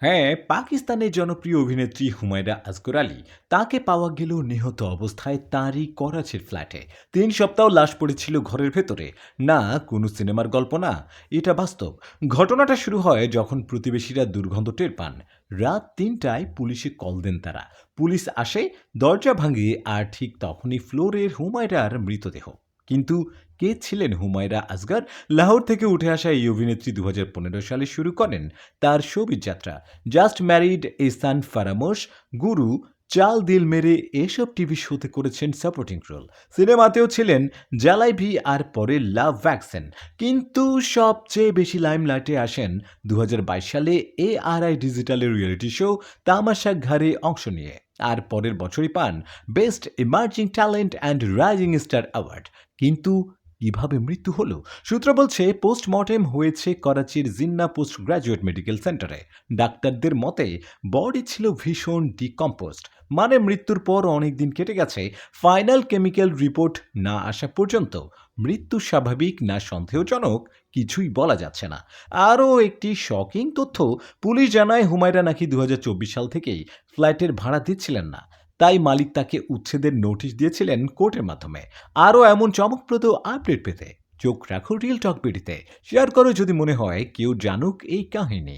হ্যাঁ পাকিস্তানের জনপ্রিয় অভিনেত্রী হুমায়রা আজগর আলী। তাকে পাওয়া গেল নিহত অবস্থায় তারই করাচির ফ্ল্যাটে। তিন সপ্তাহ লাশ পড়েছিল ঘরের ভেতরে। না, কোনো সিনেমার গল্প না। এটা বাস্তব। ঘটনাটা শুরু হয় যখন প্রতিবেশীরা দুর্গন্ধ টের পান। রাত তিনটায় পুলিশে কল দেন তারা। পুলিশ আসে, দরজা ভাঙে আর ঠিক তখনই ফ্লোরের হুমায়রার মৃতদেহ। কিন্তু কে ছিলেন হুমায়রা আসগার লাহোর থেকে উঠে আসা এই অভিনেত্রী দু হাজার পনেরো সালে শুরু করেন তার সবিজ যাত্রা জাস্ট ম্যারিড ইসান ফারামোশ, গুরু, চাল দিল মেরে এসব টিভি শোতে করেছেন সাপোর্টিং রোল সিনেমাতেও ছিলেন জালাই ভি আর পরে লাভ ভ্যাকসিন। কিন্তু সবচেয়ে বেশি লাইমলাইটে আসেন দু হাজার বাইশ সালে এ আর আই ডিজিটালের রিয়েলিটি শো তামাশা ঘরে অংশ নিয়ে। আর পরের বছরই পান best emerging talent and rising star award. কিন্তু কীভাবে মৃত্যু হলো? সূত্র বলছে, পোস্টমর্টেম হয়েছে করাচির জিন্না পোস্ট গ্রাজুয়েট মেডিকেল সেন্টারে। ডাক্তারদের মতে, বডি ছিল ভীষণ ডিকম্পোস্ট মানে মৃত্যুর পর অনেক দিন কেটে গেছে। ফাইনাল কেমিক্যাল রিপোর্ট না আসা পর্যন্ত মৃত্যু স্বাভাবিক না সন্দেহজনক কিছুই বলা যাচ্ছে না। আরও একটি শকিং তথ্য, পুলিশ জানায়, হুমায়রা নাকি দু হাজার চব্বিশ সাল থেকেই ফ্ল্যাটের ভাড়া দিচ্ছিলেন না। তাই মালিক তাকে উচ্ছেদের নোটিশ দিয়েছিলেন কোর্টের মাধ্যমে। আরও এমন চমকপ্রদ আপডেট পেতে চোখ রাখো রিয়েল টক বিডিতে শেয়ার করো যদি মনে হয়, কেউ জানুক এই কাহিনী।